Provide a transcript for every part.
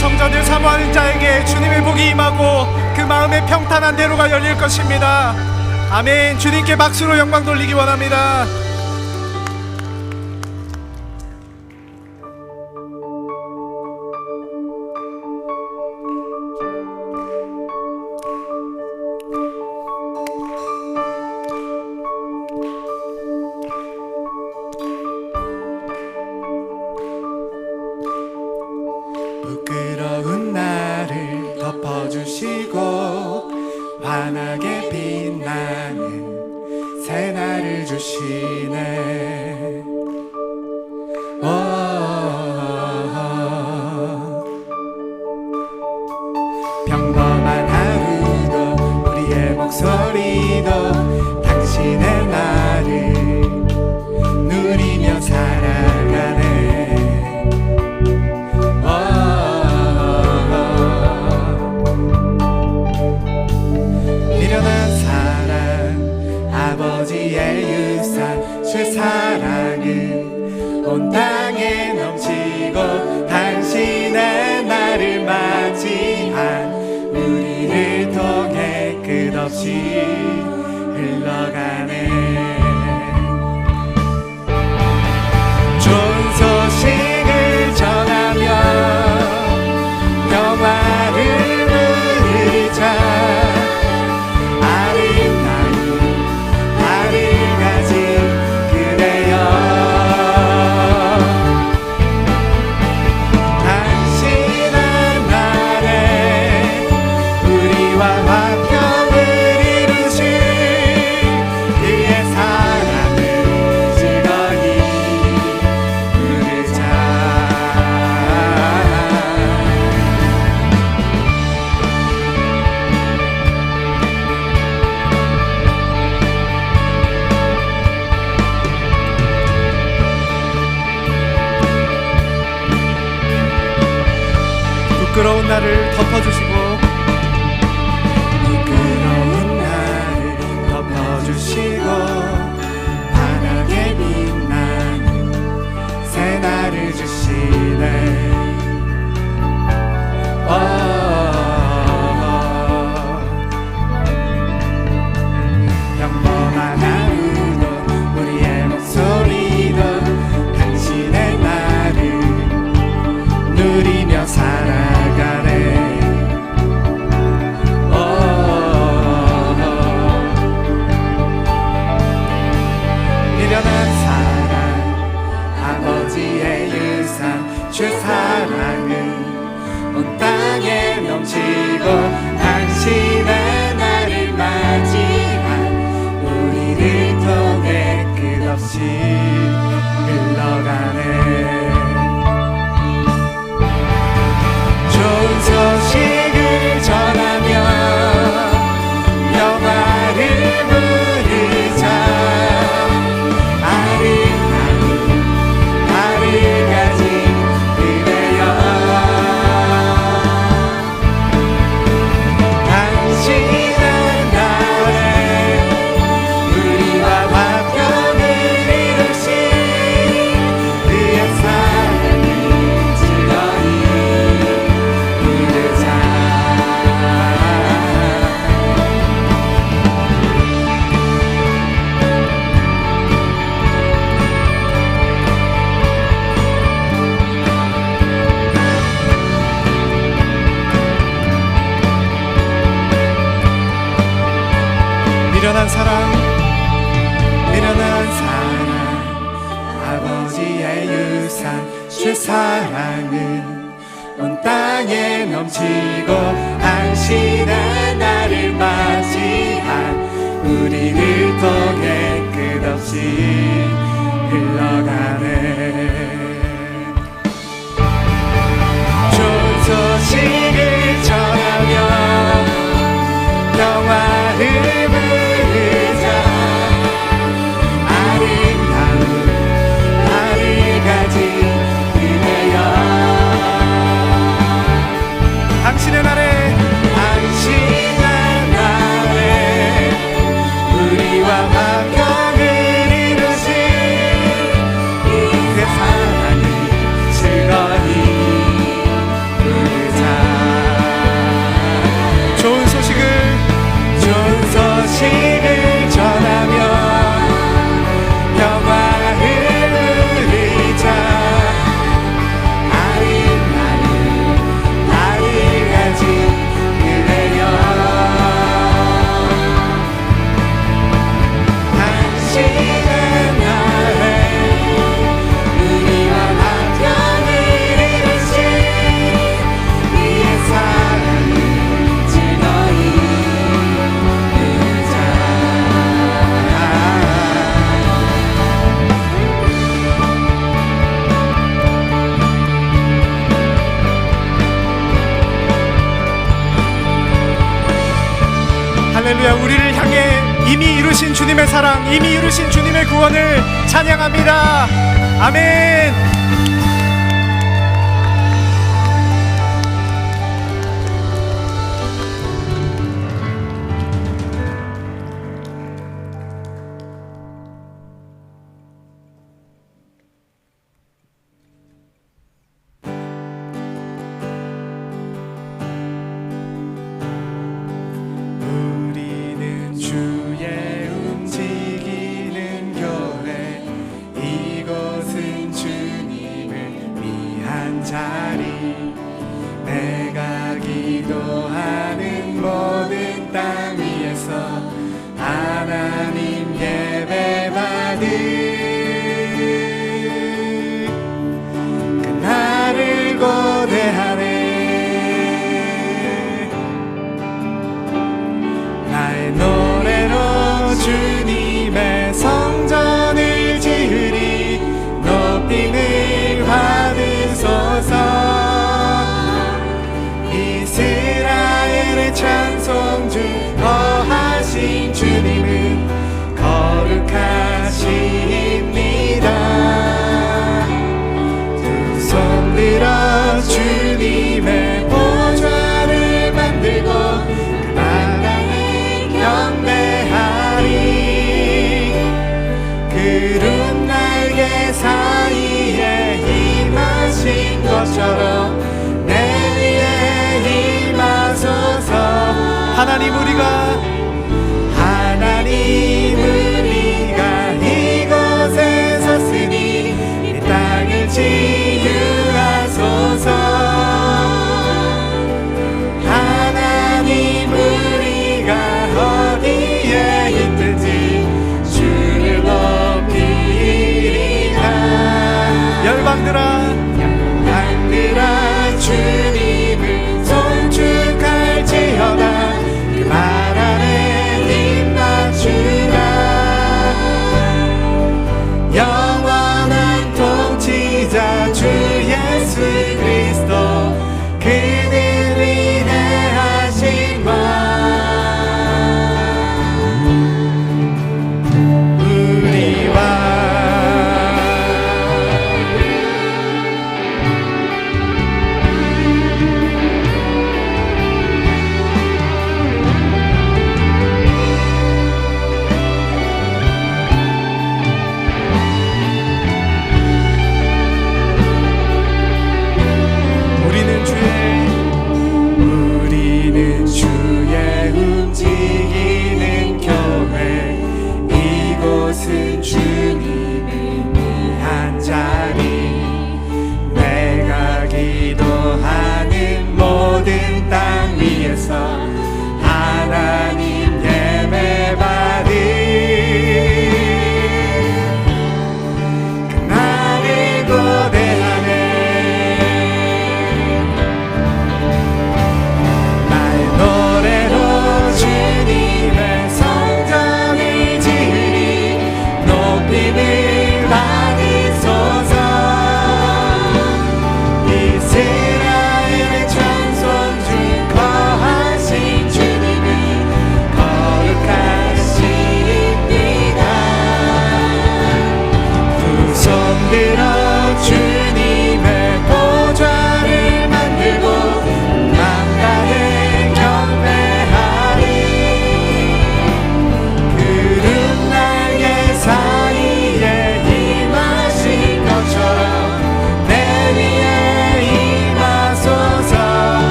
성전을 사모하는 자에게 주님의 복이 임하고 그 마음의 평탄한 대로가 열릴 것입니다. 아멘. 주님께 박수로 영광 돌리기 원합니다. 부끄러운 나를 덮어주시고 see. 할렐루야 우리를 향해 이미 이루신 주님의 사랑 이미 이루신 주님의 구원을 찬양합니다. 아멘. 자리 내가 기도하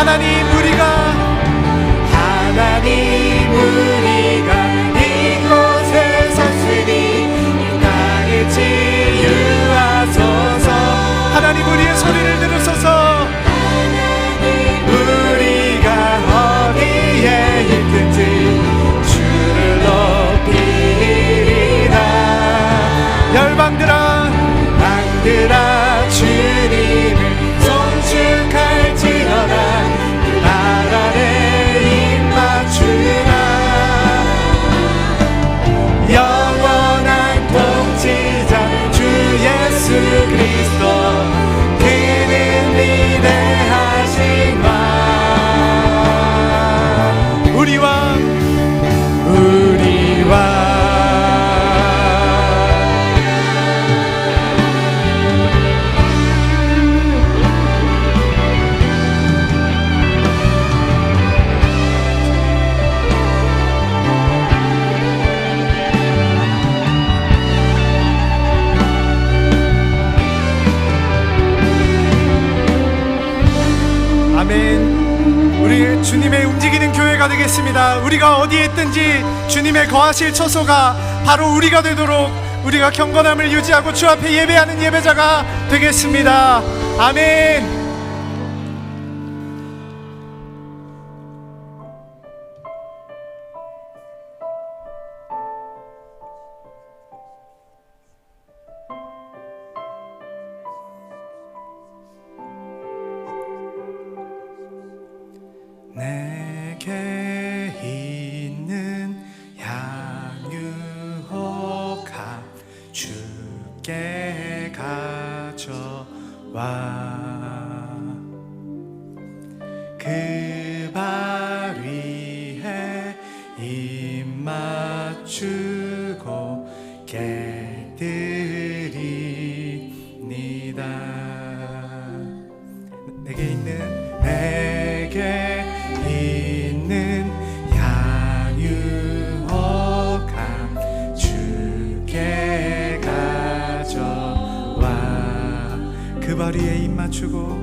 하나님. 주님의 거하실 처소가 바로 우리가 되도록 우리가 경건함을 유지하고 주 앞에 예배하는 예배자가 되겠습니다. 아멘. 입 맞추고 깨드리니다. 내게 있는 내게 있는 양유호가 주께 가져와 그발 위에 입 맞추고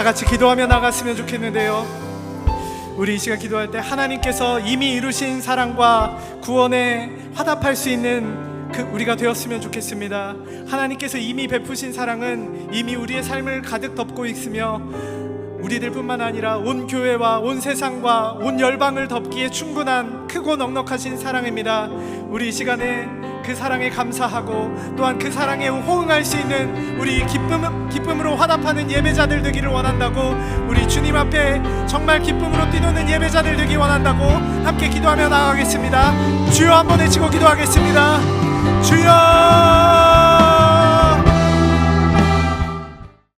다 같이 기도하며 나갔으면 좋겠는데요. 우리 이 시간 기도할 때 하나님께서 이미 이루신 사랑과 구원에 화답할 수 있는 그 우리가 되었으면 좋겠습니다. 하나님께서 이미 베푸신 사랑은 이미 우리의 삶을 가득 덮고 있으며 우리들뿐만 아니라 온 교회와 온 세상과 온 열방을 덮기에 충분한 크고 넉넉하신 사랑입니다. 우리 이 시간에 그 사랑에 감사하고 또한 그 사랑에 호응할 수 있는 우리 기쁨 기쁨으로 화답하는 예배자들 되기를 원한다고 우리 주님 앞에 정말 기쁨으로 뛰노는 예배자들 되기 원한다고 함께 기도하며 나아가겠습니다. 주여 한번 외치고 기도하겠습니다. 주여